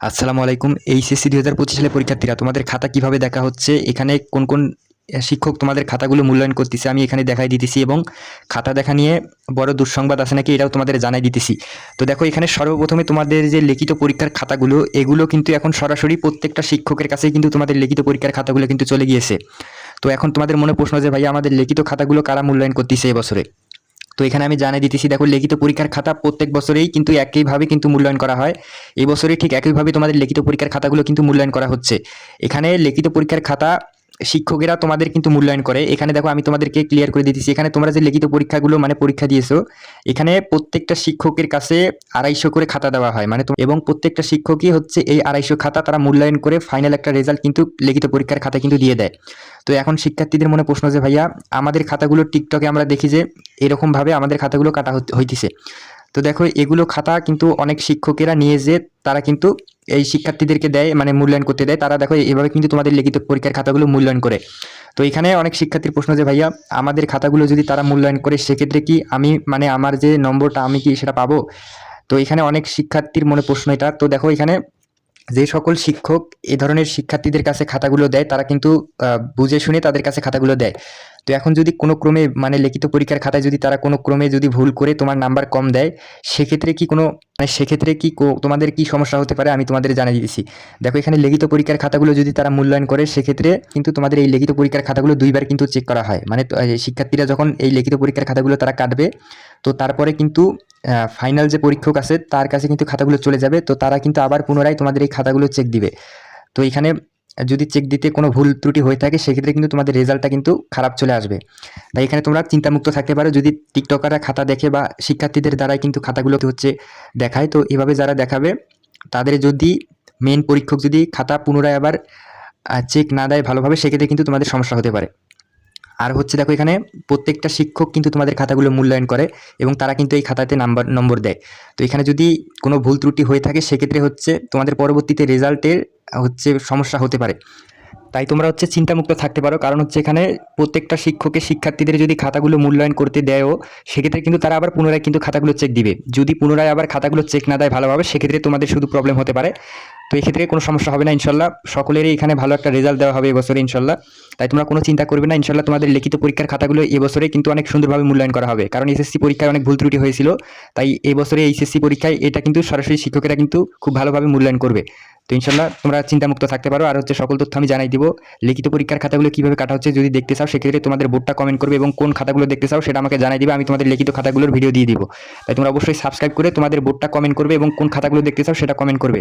আসসালামু আলাইকুম, এইচএসসি দুই হাজার পঁচিশ সালে পরীক্ষার্থীরা, তোমাদের খাতা কীভাবে দেখা হচ্ছে? এখানে কোন কোন শিক্ষক তোমাদের খাতাগুলো মূল্যায়ন করতেছে আমি এখানে দেখাই দিতেছি এবং খাতা দেখা নিয়ে বড় দুঃসংবাদ আছে নাকি এটাও তোমাদের জানাই দিতেছি। তো দেখো, এখানে সর্বপ্রথমে তোমাদের যে লিখিত পরীক্ষার খাতাগুলো, এগুলো কিন্তু এখন সরাসরি প্রত্যেকটা শিক্ষকের কাছেই কিন্তু তোমাদের লিখিত পরীক্ষার খাতাগুলো কিন্তু চলে গিয়েছে। তো এখন তোমাদের মনে প্রশ্ন যে ভাই আমাদের লিখিত খাতাগুলো কারা মূল্যায়ন করতেছে এবছরে তো এখানে আমি জানিয়ে দিতেছি, দেখো লিখিত পরীক্ষার খাতা প্রত্যেক বছরেই কিন্তু একইভাবে কিন্তু মূল্যায়ন করা হয়। এই বছরে ঠিক একইভাবে তোমাদের লিখিত পরীক্ষার খাতাগুলো কিন্তু মূল্যায়ন করা হচ্ছে। এখানে লিখিত পরীক্ষার খাতা শিক্ষকেরা তোমাদের কিন্তু মূল্যায়ন করে। এখানে দেখো আমি তোমাদেরকে ক্লিয়ার করে দিতেছি। এখানে তোমরা যে লিখিত পরীক্ষাগুলো মানে পরীক্ষা দিয়েছ, এখানে প্রত্যেকটা শিক্ষকের কাছে আড়াইশো করে খাতা দেওয়া হয়। মানে এবং প্রত্যেকটা শিক্ষকই হচ্ছে এই আড়াইশো খাতা তারা মূল্যায়ন করে ফাইনাল একটা রেজাল্ট কিন্তু লিখিত পরীক্ষার খাতা কিন্তু দিয়ে দেয়। তো এখন শিক্ষার্থীদের মনে প্রশ্ন যে, ভাইয়া, আমাদের খাতাগুলো টিকটকে আমরা দেখি যে, এরকমভাবে আমাদের খাতাগুলো কাটা হইতেছে। তো দেখো, এগুলো খাতা কিন্তু অনেক শিক্ষকেরা নিয়ে যে তারা কিন্তু এই শিক্ষার্থীদেরকে দেয় মানে মূল্যায়ন করতে দেয়। তারা দেখো, এভাবে কিন্তু তোমাদের লিখিত পরীক্ষার খাতাগুলো মূল্যায়ন করে। তো এখানে অনেক শিক্ষার্থীর প্রশ্ন যে, ভাইয়া, আমাদের খাতাগুলো যদি তারা মূল্যায়ন করে, সেক্ষেত্রে কি আমি মানে আমার যে নম্বরটা, আমি কি সেটা পাবো? তো এখানে অনেক শিক্ষার্থীর মনে প্রশ্ন এটা। তো দেখো, এখানে যে সকল শিক্ষক এ ধরনের শিক্ষার্থীদের কাছে খাতাগুলো দেয়, তারা কিন্তু বুঝে শুনে তাদের কাছে খাতাগুলো দেয়। তো এখন যদি কোনো ক্রমে মানে লিখিত পরীক্ষার খাতায় যদি তারা কোনো ক্রমে যদি ভুল করে তোমার নাম্বার কম দেয়, সেক্ষেত্রে কি কোনো মানে সেক্ষেত্রে কি কো- তোমাদের কি সমস্যা হতে পারে আমি তোমাদের জানিয়ে দিয়েছি দেখো এখানে লিখিত পরীক্ষার খাতাগুলো যদি তারা মূল্যায়ন করে, সেক্ষেত্রে কিন্তু তোমাদের এই লিখিত পরীক্ষার খাতাগুলো দুইবার কিন্তু চেক করা হয়। মানে শিক্ষার্থীরা যখন এই লিখিত পরীক্ষার খাতাগুলো তারা কাটবে, তো তারপরে কিন্তু ফাইনাল যে পরীক্ষক আছে, তার কাছে কিন্তু খাতাগুলো চলে যাবে, তো তারা কিন্তু আবার পুনরায় তোমাদের এই খাতাগুলো চেক দিবে। তো এখানে যদি চেক দিতে কোনো ভুল ত্রুটি হয়ে থাকে, সেক্ষেত্রে কিন্তু তোমাদের রেজাল্টটা কিন্তু খারাপ চলে আসবে। তাই এখানে তোমরা চিন্তামুক্ত থাকতে পারো। যদি টিকটকাররা খাতা দেখে বা শিক্ষার্থীদের দ্বারাই কিন্তু খাতাগুলো হচ্ছে দেখায়, তো এভাবে যারা দেখাবে, তাদের যদি মেন পরীক্ষক যদি খাতা পুনরায় আবার চেক না দেয় ভালোভাবে, সেক্ষেত্রে কিন্তু তোমাদের সমস্যা হতে পারে। আর হচ্ছে দেখো এখানে প্রত্যেকটা শিক্ষক কিন্তু তোমাদের খাতাগুলো মূল্যায়ন করে এবং তারা কিন্তু এই খাতাতে নাম্বার, নম্বর দেয়। তো এখানে যদি কোনো ভুল ত্রুটি হয়ে থাকে, সেক্ষেত্রে হচ্ছে তোমাদের পরবর্তীতে রেজাল্টের হচ্ছে সমস্যা হতে পারে। তাই তোমরা হচ্ছে চিন্তামুক্ত থাকতে পারো, কারণ হচ্ছে এখানে প্রত্যেকটা শিক্ষকের শিক্ষার্থীদের যদি খাতাগুলো মূল্যায়ন করতে দেয়ও, সেক্ষেত্রে কিন্তু তারা আবার পুনরায় কিন্তু খাতাগুলো চেক দিবে। যদি পুনরায় আবার খাতাগুলো চেক না দেয় ভালোভাবে, সেক্ষেত্রে তোমাদের শুধু প্রবলেম হতে পারে। তো এক্ষেত্রে কোনো সমস্যা হবে না, ইনশাল্লাহ। সকলেরই এখানে ভালো একটা রেজাল্ট দেওয়া হবে এবছরে, ইনশাল্লাহ। তাই তোমরা কোনো চিন্তা করবে না, ইনশাল্লাহ তোমাদের লিখিত পরীক্ষার খাতাগুলো এবছরে কিন্তু অনেক সুন্দরভাবে মূল্যায়ন করা হবে। কারণ এসএসসি পরীক্ষায় অনেক ভুল ত্রুটি হয়েছিল, তাই এবছরে এইচএসসি পরীক্ষায় এটা কিন্তু সরাসরি শিক্ষকেরা কিন্তু খুব ভালোভাবে মূল্যায়ন করবে। তো ইনশাল্লাহ তোমরা চিন্তামুক্ত থাকতে পারো। আর হচ্ছে সকল তথ্য আমি জানাই দিব। লিখিত পরীক্ষার খাতাগুলো কীভাবে কাটা হচ্ছে যদি দেখতে চাও, সেক্ষেত্রে তোমাদের বোর্ডটা কমেন্ট করবে এবং কোন খাতাগুলো দেখতে চাও সেটা আমাকে জানাই দিবে, আমি তোমাদের লিখিত খাতাগুলোর ভিডিও দিয়ে দিব। তাই তোমরা অবশ্যই সাবস্ক্রাইব করে তোমাদের বোর্ডটা কমেন্ট করবে এবং কোন খাতাগুলো দেখতে চাও সেটা কমেন্ট করবে।